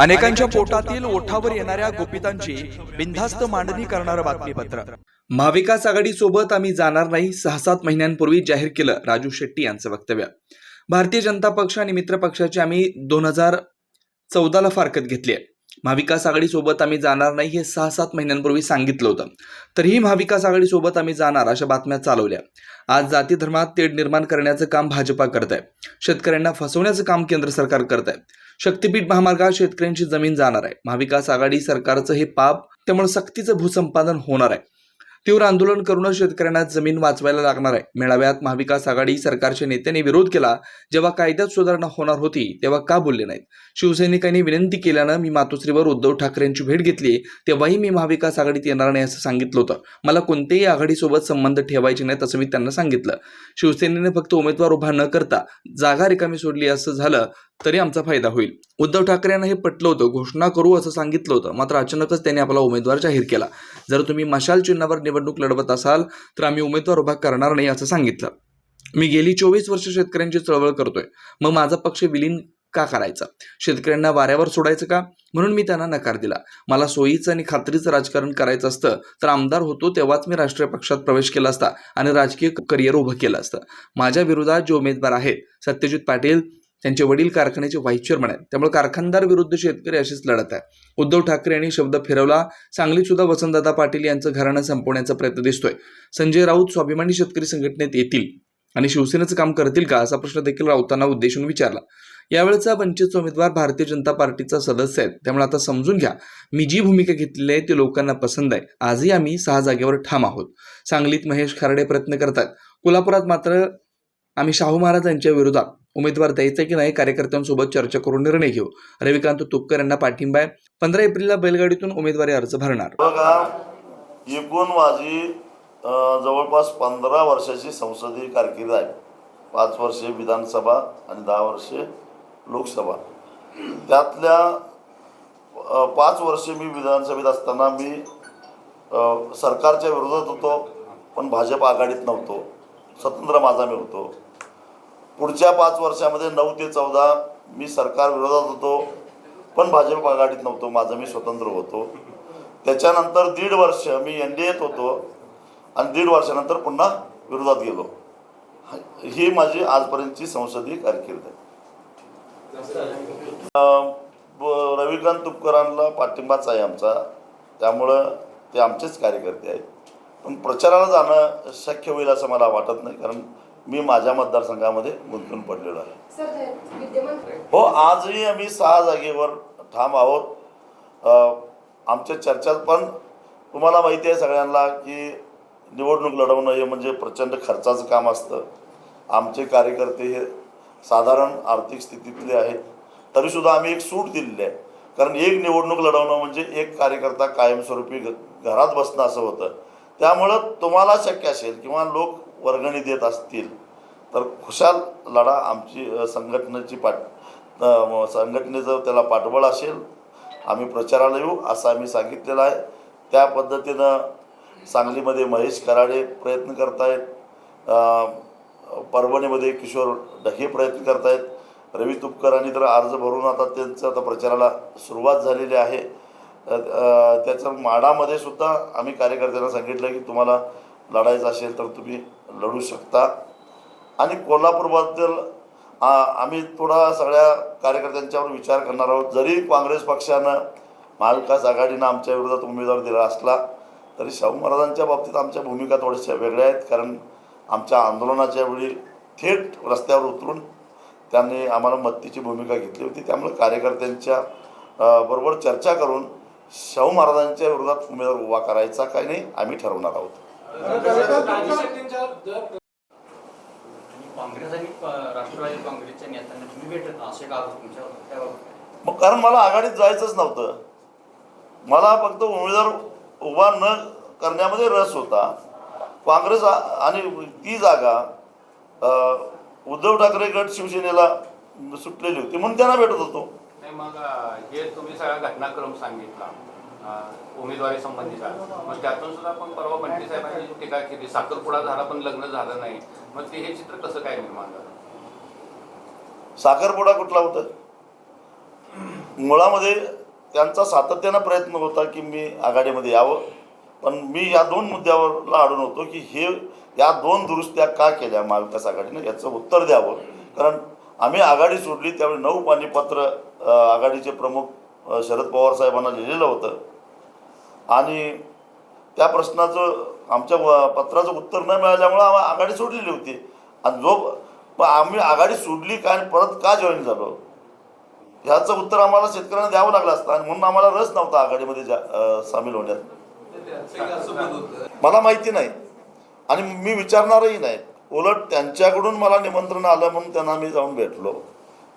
अनेकांच्या पोटातील ओठावर येणाऱ्या गोपितांची बिनधास्त मांडणी करणारं बातमीपत्र. महाविकास आघाडी सोबत आम्ही जाणार नाही सहा सात महिन्यांपूर्वी जाहीर केलं राजू शेट्टी यांचं वक्तव्य. भारतीय जनता पक्ष आणि मित्र पक्षाची आम्ही दोन हजार चौदाला फारकत घेतली आहे. महाविकास आघाडीसोबत आम्ही जाणार नाही हे सहा सात महिन्यांपूर्वी सांगितलं होतं. तरीही महाविकास आघाडीसोबत आम्ही जाणार अशा बातम्या चालवल्या. आज जाती धर्मात तेढ निर्माण करण्याचं काम भाजपा करत आहे शेतकऱ्यांना फसवण्याचं काम केंद्र सरकार करत आहे शक्तीपीठ महामार्गात शेतकऱ्यांची जमीन जाणार आहे. महाविकास आघाडी सरकारचं हे पाप त्यामुळे सक्तीचं भूसंपादन होणार आहे. तीव्र आंदोलन करूनच शेतकऱ्यांना जमीन वाचवायला लागणार आहे. मेळाव्यात महाविकास आघाडी सरकारच्या नेत्यांनी विरोध केला. जेव्हा कायद्यात सुधारणा होणार होती तेव्हा का बोलले नाहीत? शिवसैनिकांनी विनंती केल्यानं मी मातोश्रीवर उद्धव ठाकरेंची भेट घेतली. तेव्हाही मी महाविकास आघाडीत येणार नाही असं सांगितलं होतं. मला कोणत्याही आघाडीसोबत संबंध ठेवायचे नाहीत असं मी त्यांना सांगितलं. शिवसेनेने फक्त उमेदवार उभा न करता जागा रिकामी सोडली असं झालं. तरी आमचा फायदा होईल. उद्धव ठाकरे यांना हे पटलं होतं घोषणा करू असं सांगितलं होतं मात्र अचानकच त्यांनी आपला उमेदवार जाहीर केला. जर तुम्ही मशाल चिन्हावर निवडणूक लढवत असाल तर आम्ही उमेदवार उभा करणार नाही असं सांगितलं. मी गेली चोवीस वर्ष शेतकऱ्यांची चळवळ करतोय. मग माझा पक्ष विलीन का करायचा? शेतकऱ्यांना वाऱ्यावर सोडायचं का? म्हणून मी त्यांना नकार दिला. मला सोयीचं आणि खात्रीचं राजकारण करायचं असतं तर आमदार होतो तेव्हाच मी राष्ट्रीय पक्षात प्रवेश केला असता आणि राजकीय करिअर उभं केलं असतं. माझ्या विरोधात जे उमेदवार आहेत सत्यजित पाटील त्यांचे वडील कारखान्याचे व्हाईस चेअरमन आहेत. त्यामुळे कारखानदार विरुद्ध शेतकरी अशीच लढत आहे. उद्धव ठाकरे यांनी शब्द फिरवला सांगलीत सुद्धा वसंतदादा पाटील यांचं घराणं संपवण्याचा प्रयत्न दिसतोय. संजय राऊत स्वाभिमानी शेतकरी संघटनेत येतील आणि शिवसेनेचं काम करतील का असा प्रश्न देखील राऊतांना उद्देशून विचारला. यावेळेचा वंचित उमेदवार भारतीय जनता पार्टीचा सदस्य आहेत त्यामुळे आता समजून घ्या मी जी भूमिका घेतलेली आहे ती लोकांना पसंत आहे. आजही आम्ही सहा जागेवर ठाम आहोत. सांगलीत महेश खारडे प्रयत्न करतात कोल्हापुरात मात्र आम्ही शाहू महाराज यांच्या विरोधात उमेदवार द्यायचा की नाही कार्यकर्त्यांसोबत चर्चा करून निर्णय घेऊ. रविकांत तुपकर यांना पाठिंबा आहे. पंधरा एप्रिलला बैलगाडीतून उमेदवारी अर्ज भरणार. बघा एकूण माझी जवळपास पंधरा वर्षाची संसदीय कारकीर्द आहे. पाच वर्षे विधानसभा आणि दहा वर्षे लोकसभा. त्यातल्या पाच वर्षे मी विधानसभेत असताना मी सरकारच्या विरोधात होतो पण भाजप आघाडीत नव्हतो. स्वतंत्र माझा मी होतो. पुढच्या पाच वर्षामध्ये नऊ ते चौदा मी सरकार विरोधात होतो पण भाजप आघाडीत नव्हतो माझं मी स्वतंत्र होतो. त्याच्यानंतर दीड वर्ष मी एन डी एत होतो आणि दीड वर्षानंतर पुन्हा विरोधात गेलो. ही माझी आजपर्यंतची संसदीय कारकीर्द आहे. ब- रविकांत तुपकरांना पाठिंबाच आहे आमचा. त्यामुळं ते आमचेच कार्यकर्ते आहेत. पण प्रचाराला जाणं शक्य होईल असं मला वाटत नाही कारण मी माझ्या मतदारसंघामध्ये गुंतून पडलेलो आहे. हो आजही आम्ही सहा जागेवर ठाम आहोत. आमच्या चर्चात पण तुम्हाला माहिती आहे सगळ्यांना की निवडणूक लढवणं हे म्हणजे प्रचंड खर्चाचं काम असतं. आमचे कार्यकर्ते हे साधारण आर्थिक स्थितीतले आहेत. तरीसुद्धा आम्ही एक सूट दिलेली आहे. कारण एक निवडणूक लढवणं म्हणजे एक कार्यकर्ता कायमस्वरूपी घरात बसणं असं होतं. त्यामुळं तुम्हाला शक्य असेल किंवा लोक वर्गणी देत असतील तर खुशाल लढा आमची संघटनेची पाठ संघटनेचं त्याला पाठबळ असेल. आम्ही प्रचाराला येऊ असं आम्ही सांगितलेलं आहे. त्या पद्धतीनं सांगलीमध्ये महेश कराडे प्रयत्न करतायत. परभणीमध्ये किशोर ढगे प्रयत्न करतायत. रवी तुपकरांनी तर अर्ज भरून आता त्यांचं आता प्रचाराला सुरुवात झालेली आहे. अ, त्याचं माडामध्ये सुद्धा आम्ही कार्यकर्त्यांना सांगितलं की तुम्हाला लढायचं असेल तर तुम्ही लढू शकता. आणि कोल्हापूरबद्दल आम्ही थोडा सगळ्या कार्यकर्त्यांच्यावर विचार करणार आहोत. जरी काँग्रेस पक्षानं महाविकास आघाडीनं आमच्या विरोधात उमेदवार दिला असला तरी शाहू महाराजांच्या बाबतीत आमच्या भूमिका थोड्याशा वेगळ्या आहेत. कारण आमच्या आंदोलनाच्या वेळी थेट रस्त्यावर उतरून त्यांनी आम्हाला मत्तीची भूमिका घेतली होती. त्यामुळे कार्यकर्त्यांच्या बरोबर चर्चा करून शाहू महाराजांच्या विरोधात उमेदवार उभा करायचा काय नाही आम्ही ठरवणार आहोत. काँग्रेस आणि राष्ट्रवादी काँग्रेसच्या नेत्यांना तुम्ही भेटत असे का त्यावर मग कारण मला आघाडीत जायचंच नव्हतं. मला फक्त उमेदवार उभा न करण्यामध्ये रस होता. काँग्रेस आणि ती जागा उद्धव ठाकरे गट शिवसेनेला सुटलेली होती म्हणून त्यांना भेटत होतो. नाही मग हे तुम्ही सगळा घटनाक्रम सांगितला. उमेदवारी संबंधीचा मग त्यातून सुद्धा आपण परवा बंटी साहेबांनी टीका केली साखरपुडा झाला पण लग्न झालं नाही मग ते हे चित्र कसं काय निर्माण झालं? साखरपुडा कुठला होता? मुळामध्ये त्यांचा सातत्यानं प्रयत्न होता की मी आघाडीमध्ये यावं पण मी या दोन मुद्द्यावरला अडून होतो की हे या दोन दुरुस्त्या का केल्या महाविकास आघाडीनं याचं उत्तर द्यावं. कारण आम्ही आघाडी सोडली त्यावेळी नऊ पाणीपत्र आघाडीचे प्रमुख शरद पवार साहेबांना लिहिलेलं होतं. आणि त्या प्रश्नाचं आमच्या व- पत्राचं उत्तर न मिळाल्यामुळं आम्ही आघाडी सोडलेली होती. आणि जो आम्ही आघाडी सोडली का आणि परत का जॉईन झालो? ह्याचं उत्तर आम्हाला शेतकऱ्यांना द्यावं लागलं असतं आणि म्हणून आम्हाला रस नव्हता आघाडीमध्ये जा सामील होण्यात. मला माहिती नाही. आणि मी विचारणारही नाही. उलट त्यांच्याकडून मला निमंत्रण आलं म्हणून त्यांना मी जाऊन भेटलो.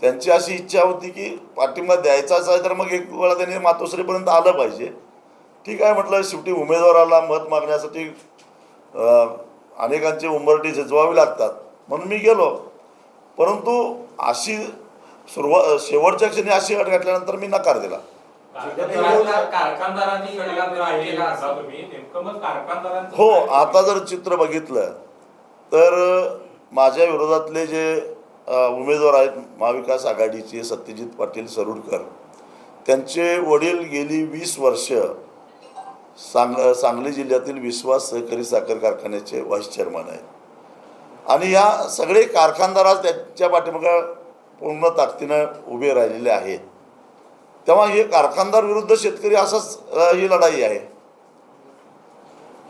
त्यांची अशी इच्छा होती की पाठिंबा द्यायचाच आहे तर मग एक वेळा त्यांनी मातोश्रीपर्यंत आलं पाहिजे. ठीक आहे म्हटलं शेवटी उमेदवाराला मत मागण्यासाठी अनेकांची उंबरटी झिजवावी लागतात. म्हणून मी गेलो. परंतु अशी सुरुवात शेवटच्या क्षणी अशी अट घातल्यानंतर मी नकार दिला. हो? आता जर चित्र बघितलं तर माझ्या विरोधातले जे उमेदवार आहेत महाविकास आघाडीचे सत्यजित पाटील सरुडकर त्यांचे वडील गेली वीस वर्ष सांग सांगली जिल्ह्यातील विश्वास सहकारी साखर कारखान्याचे व्हाईस चेअरमन आहेत. आणि या सगळे कारखानदार आज त्यांच्या पाठीमागं पूर्ण ताकदीनं उभे राहिलेले आहेत. तेव्हा हे कारखानदार विरुद्ध शेतकरी असाच ही लढाई आहे.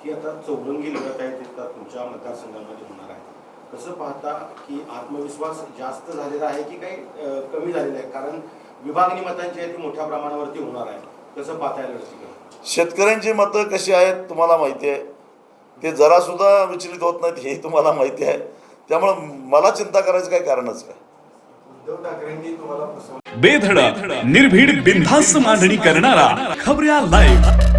ही आता चौरंगी लढत आहे तुमच्या मतदारसंघामध्ये होणार आहे कसं पाहता की आत्मविश्वास जास्त झालेला आहे की काही कमी झालेला आहे? कारण विभागणी मतांची आहे ती मोठ्या प्रमाणावरती होणार आहे. कसं पाहता शेतकऱ्यांची मतं कशी आहेत तुम्हाला माहिती आहे. ते जरासुद्धा विचलित होत नाहीत हे तुम्हाला माहिती आहे. त्यामुळं मला चिंता करायचं काही कारणच काय बेधडक निर्भीड बिनधास्त मांडणी करणारा खबऱ्या लाईव्ह